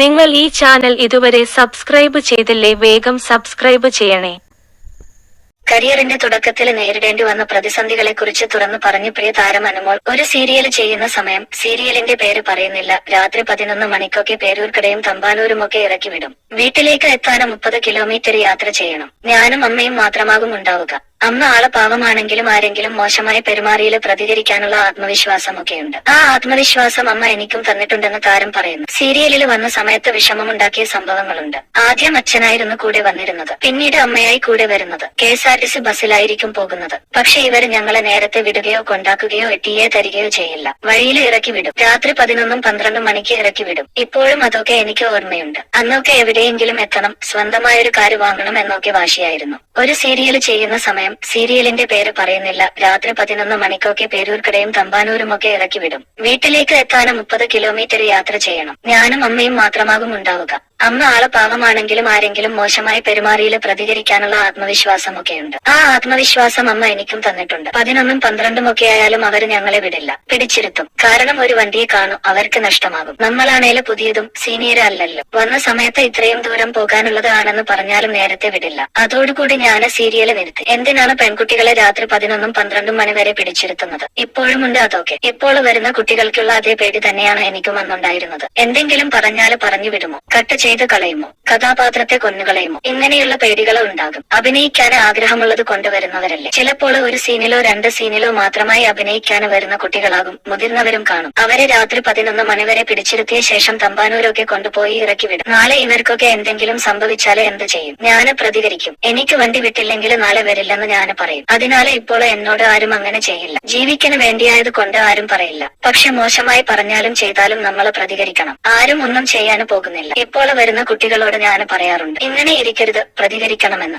നിങ്ങൾ ഈ ചാനൽ ഇതുവരെ സബ്സ്ക്രൈബ് ചെയ്തില്ലേ വേഗം സബ്സ്ക്രൈബ് ചെയ്യണേ. കരിയറിന്റെ തുടക്കത്തിൽ നേരിടേണ്ടി വന്ന പ്രതിസന്ധികളെ കുറിച്ച് തുറന്നു പറഞ്ഞു പ്രിയ താരം അനുമോൾ ഒരു സീരിയൽ ചെയ്യുന്ന സമയം സീരിയലിന്റെ പേര് പറയുന്നില്ല. രാത്രി പതിനൊന്ന് മണിക്കൊക്കെ പേരൂർക്കടയും തമ്പാനൂരുമൊക്കെ ഇറക്കി വിടും വീട്ടിലേക്ക് എത്താനും മുപ്പത് കിലോമീറ്റർ യാത്ര ചെയ്യണം. ഞാനും അമ്മയും മാത്രമാകും ഉണ്ടാവുക. അമ്മ ആളെ പാവമാണെങ്കിലും ആരെങ്കിലും മോശമായ പെരുമാറിയിൽ പ്രതികരിക്കാനുള്ള ആത്മവിശ്വാസമൊക്കെയുണ്ട്. ആ ആത്മവിശ്വാസം അമ്മ എനിക്കും തന്നിട്ടുണ്ടെന്ന് താരം പറയുന്നു. സീരിയലിൽ വന്ന സമയത്ത് വിഷമമുണ്ടാക്കിയ സംഭവങ്ങളുണ്ട്. ആദ്യം അച്ഛനായിരുന്നു കൂടെ വന്നിരുന്നത്. പിന്നീട് അമ്മയായി കൂടെ വരുന്നത്. K S R T C ബസ്സിലായിരിക്കും പോകുന്നത്. പക്ഷെ ഇവർ ഞങ്ങളെ നേരത്തെ വിടുകയോ കൊണ്ടാക്കുകയോ എത്തിയേ തരികയോ ചെയ്യില്ല. വഴിയിൽ ഇറക്കി വിടും. രാത്രി പതിനൊന്നും പന്ത്രണ്ടും മണിക്ക് ഇറക്കി വിടും. ഇപ്പോഴും അതൊക്കെ എനിക്ക് ഓർമ്മയുണ്ട്. അന്നൊക്കെ എവിടെയെങ്കിലും എത്തണം. സ്വന്തമായൊരു കാര് വാങ്ങണം എന്നൊക്കെ വാശിയായിരുന്നു. ഒരു സീരിയൽ ചെയ്യുന്ന സമയം സീരിയലിന്റെ പേര് പറയുന്നില്ല. രാത്രി പതിനൊന്ന് മണിക്കൊക്കെ പേരൂർക്കടയും തമ്പാനൂരും ഒക്കെ ഇറക്കി വിടും വീട്ടിലേക്ക് എത്താനും മുപ്പത് കിലോമീറ്റർ യാത്ര ചെയ്യണം. ഞാനും അമ്മയും മാത്രമാകും ഉണ്ടാവുക. അമ്മ ആളെ പാവമാണെങ്കിലും ആരെങ്കിലും മോശമായി പെരുമാറിയിൽ പ്രതികരിക്കാനുള്ള ആത്മവിശ്വാസം ആത്മവിശ്വാസമൊക്കെയുണ്ട്. ആ ആത്മവിശ്വാസം അമ്മ എനിക്കും തന്നിട്ടുണ്ട്. പതിനൊന്നും പന്ത്രണ്ടും ഒക്കെ ആയാലും അവർ ഞങ്ങളെ വിടില്ല. പിടിച്ചിരുത്തും. കാരണം ഒരു വണ്ടിയെ കാണും അവർക്ക് നഷ്ടമാകും. നമ്മളാണേൽ പുതിയതും സീനിയർ അല്ലല്ലോ. വന്ന സമയത്ത് ഇത്രയും ദൂരം പോകാനുള്ളത് ആണെന്ന് പറഞ്ഞാലും നേരത്തെ വിടില്ല. അതോടുകൂടി ഞാൻ സീരിയൽ വരുത്തി എന്തിനാണ് പെൺകുട്ടികളെ രാത്രി പതിനൊന്നും പന്ത്രണ്ടും മണി വരെ പിടിച്ചിരുത്തുന്നത്? ഇപ്പോഴും ഉണ്ട് അതൊക്കെ. ഇപ്പോൾ വരുന്ന കുട്ടികൾക്കുള്ള അതേ പേടി തന്നെയാണ് എനിക്കും അന്നുണ്ടായിരുന്നത്. എന്തെങ്കിലും പറഞ്ഞാൽ പറഞ്ഞു വിടുമോ? കട്ട് ചെയ്ത് കളയുമോ? കഥാപാത്രത്തെ കൊന്നുകളയുമോ ഇങ്ങനെയുള്ള പേടികൾ ഉണ്ടാകും. അഭിനയിക്കാൻ ആഗ്രഹമുള്ളത് കൊണ്ടുവരുന്നവരല്ലേ. ചിലപ്പോൾ ഒരു സീനിലോ രണ്ട് സീനിലോ മാത്രമായി അഭിനയിക്കാൻ വരുന്ന കുട്ടികളാകും മുതിർന്നവരും കാണും. അവരെ രാത്രി പതിനൊന്ന് മണിവരെ പിടിച്ചിരുത്തിയ ശേഷം തമ്പാനൂരൊക്കെ കൊണ്ടുപോയി ഇറക്കി വിടും. നാളെ ഇവർക്കൊക്കെ എന്തെങ്കിലും സംഭവിച്ചാൽ എന്ത് ചെയ്യും? ഞാൻ പ്രതികരിക്കും. എനിക്ക് വണ്ടി വിട്ടില്ലെങ്കിൽ നാളെ വരില്ലെന്ന് ഞാൻ പറയും. അതിനാൽ ഇപ്പോൾ എന്നോട് ആരും അങ്ങനെ ചെയ്യില്ല. ജീവിക്കാൻ വേണ്ടിയായത് കൊണ്ട് ആരും പറയില്ല. പക്ഷെ മോശമായി പറഞ്ഞാലും ചെയ്താലും നമ്മൾ പ്രതികരിക്കണം. ആരും ഒന്നും ചെയ്യാൻ പോകുന്നില്ല. ഇപ്പോൾ വരുന്ന കുട്ടികളോട് ഞാൻ പറയാറുണ്ട്. ഇങ്ങനെ ഇരിക്കരുത് പ്രതികരിക്കണമെന്ന്.